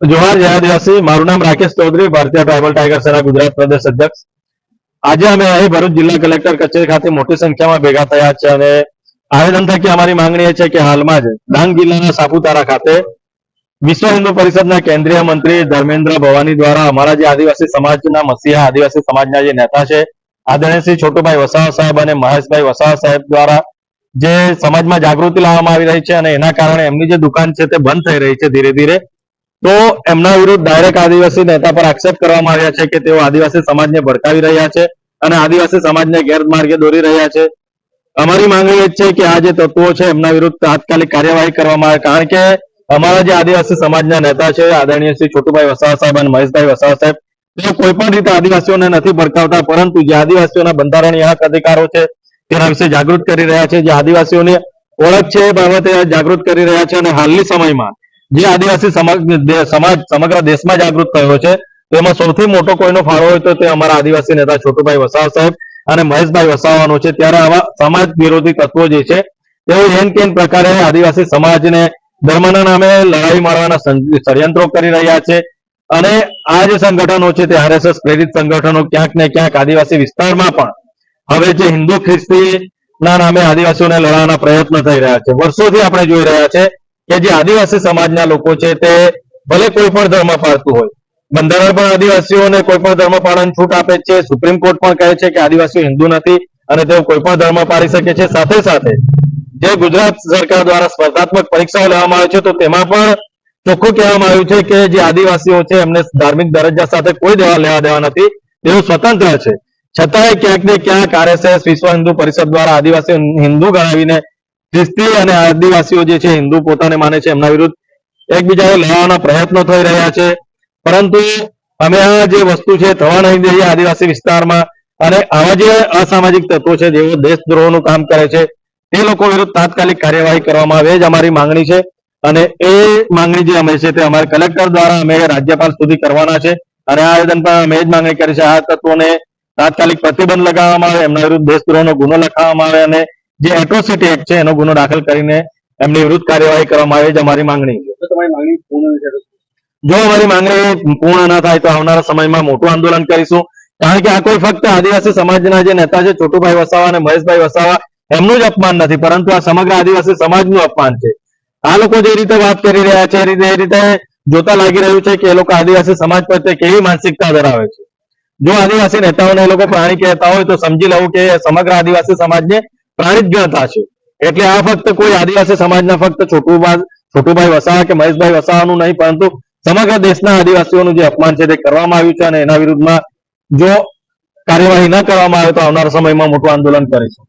જોહાર જય આદિવાસી મારું નામ રાકેશ ચૌધરી, ભારતીય ટ્રાઇબલ ટાઈગર સેના ગુજરાત પ્રદેશ અધ્યક્ષ. આજે અમે અહીં ભરૂચ જિલ્લા કલેક્ટર કચેરી ખાતે મોટી સંખ્યામાં ભેગા થયા છે અને આવેદન થકી અમારી માંગણી એ છે કે હાલમાં જ ડાંગ જિલ્લાના સાપુતારા ખાતે વિશ્વ હિન્દુ પરિષદના કેન્દ્રીય મંત્રી ધર્મેન્દ્ર ભવાની દ્વારા અમારા જે આદિવાસી સમાજના મસીહા, આદિવાસી સમાજના જે નેતા છે, આદરણીય છોટુભાઈ વસાવા સાહેબ અને મહેશભાઈ વસાવા સાહેબ દ્વારા જે સમાજમાં જાગૃતિ લાવવામાં આવી રહી છે અને એના કારણે એમની જે દુકાન છે તે બંધ થઈ રહી છે ધીરે ધીરે. તો એમના વિરુદ્ધ ડાયરેક્ટ આદિવાસી નેતા પર આક્ષેપ કરવામાં આવ્યા છે કે તેઓ આદિવાસી સમાજને ભડકાવી રહ્યા છે અને આદિવાસી સમાજને ગેરમાર્ગે દોરી રહ્યા છે. અમારી માંગણી એ છે કે આ જે તત્વો છે એમના વિરુદ્ધ તાત્કાલિક કાર્યવાહી કરવામાં આવે. કારણ કે અમારા જે આદિવાસી સમાજના નેતા છે, આદરણીય શ્રી છોટુભાઈ વસાવા સાહેબ અને મહેશભાઈ વસાવા સાહેબ, તેઓ કોઈ પણ રીતે આદિવાસીઓને નથી ભડકાવતા, પરંતુ જે આદિવાસીઓના બંધારણીય હક અધિકારો છે તેના વિશે જાગૃત કરી રહ્યા છે. જે આદિવાસીઓની ઓળખ છે એ બાબતે જાગૃત કરી રહ્યા છે અને હાલની સમયમાં જે આદિવાસી સમાજ સમગ્ર દેશમાં જાગૃત થયો છે તેમાં સૌથી મોટો કોઈનો ફાળો હોય તો તે અમારા આદિવાસી નેતા છોટુભાઈ વસાવ સાહેબ અને મહેશભાઈ વસાવાનો છે. ત્યારે આવા સમાજ વિરોધી તત્વો જે છે, તેઓ એન કેન પ્રકારે આદિવાસી સમાજને ધર્મના નામે લડાઈ મારવાના ષડયંત્રો કરી રહ્યા છે અને આ જે સંગઠનો છે તે આરએસએસ પ્રેરિત સંગઠનો ક્યાંક ને ક્યાંક આદિવાસી વિસ્તારમાં પણ હવે જે હિન્દુ ખ્રિસ્તી ના નામે આદિવાસીઓને લડવાના પ્રયત્ન થઈ રહ્યા છે. વર્ષોથી આપણે જોઈ રહ્યા છે કે જે આદિવાસી સમાજના લોકો છે તે ભલે કોઈ પણ ધર્મ પાળતું હોય, બંધારણ પણ આદિવાસીઓને કોઈ પણ ધર્મ પાળવાની છૂટ આપે છે, સુપ્રીમ કોર્ટ પણ કહે છે કે આદિવાસીઓ હિન્દુ નથી અને તેઓ કોઈ પણ ધર્મ પાળી શકે છે. સાથે સાથે જે ગુજરાત સરકાર દ્વારા સ્પર્ધાત્મક પરીક્ષાઓ લેવામાં આવે છે, તો તેમાં પણ ચોખ્ખું કહેવામાં આવ્યું છે કે જે આદિવાસીઓ છે, એમને ધાર્મિક દરજ્જા સાથે કોઈ દેવા લેવા દેવા નથી. તેઓ સ્વતંત્ર છે. છતાંય ક્યાંક ને ક્યાંક આરએસએસ વિશ્વ હિન્દુ પરિષદ દ્વારા આદિવાસી હિન્દુ ગણાવીને ખ્રિસ્તી અને આદિવાસીઓ જે છે, હિન્દુ પોતાને માને છે, એમના વિરુદ્ધ એકબીજાને લેવાના પ્રયત્નો થઈ રહ્યા છે. પરંતુ અમે આ જે વસ્તુ છે થવા નહીં દઈએ આદિવાસી વિસ્તારમાં અને આવા જે અસામાજિક તત્વો છે, જેઓ દેશદ્રોહનું કામ કરે છે તે લોકો વિરુદ્ધ તાત્કાલિક કાર્યવાહી કરવામાં આવે જ અમારી માંગણી છે. અને એ માંગણી જે અમે છે, તે અમારે કલેક્ટર દ્વારા અમે રાજ્યપાલ સુધી કરવાના છે. અને આ આવેદન પણ અમે જ માંગણી કરી છે, આ તત્વોને તાત્કાલિક પ્રતિબંધ લગાવવામાં આવે, એમના વિરુદ્ધ દેશદ્રોહનો ગુનો લખાવવામાં આવે અને જે એટ્રોસિટી એક્ટ છે એનો ગુનો દાખલ કરીને એમની વિરુદ્ધ કાર્યવાહી કરવામાં આવે છે અમારી માંગણી. જો અમારી માંગણી પૂર્ણ ના થાય તો આવનારા સમયમાં મોટું આંદોલન કરીશું. કારણ કે આ કોઈ ફક્ત આદિવાસી સમાજના જે નેતા છે છોટુભાઈ વસાવા અને મહેશભાઈ વસાવા એમનું જ અપમાન નથી પરંતુ આ સમગ્ર આદિવાસી સમાજનું અપમાન છે. આ લોકો જે રીતે વાત કરી રહ્યા છે એ રીતે એ રીતે જોતા લાગી રહ્યું છે કે એ લોકો આદિવાસી સમાજ પ્રત્યે કેવી માનસિકતા ધરાવે છે. જો આદિવાસી નેતાઓને એ લોકો પ્રાણી કહેતા હોય તો સમજી લેવું કે સમગ્ર આદિવાસી સમાજને પ્રાણી જ ગણતા છે એટલે આ ફક્ત કોઈ આદિવાસી સમાજના ફક્ત છોટુભાઈ છોટુભાઈ વસાવા કે મહેશભાઈ વસાવાનું નહીં, પરંતુ સમગ્ર દેશના આદિવાસીઓનું જે અપમાન છે તે કરવામાં આવ્યું છે અને એના વિરુદ્ધમાં જો કાર્યવાહી ન કરવામાં આવે તો આવનારા સમયમાં મોટું આંદોલન કરીશું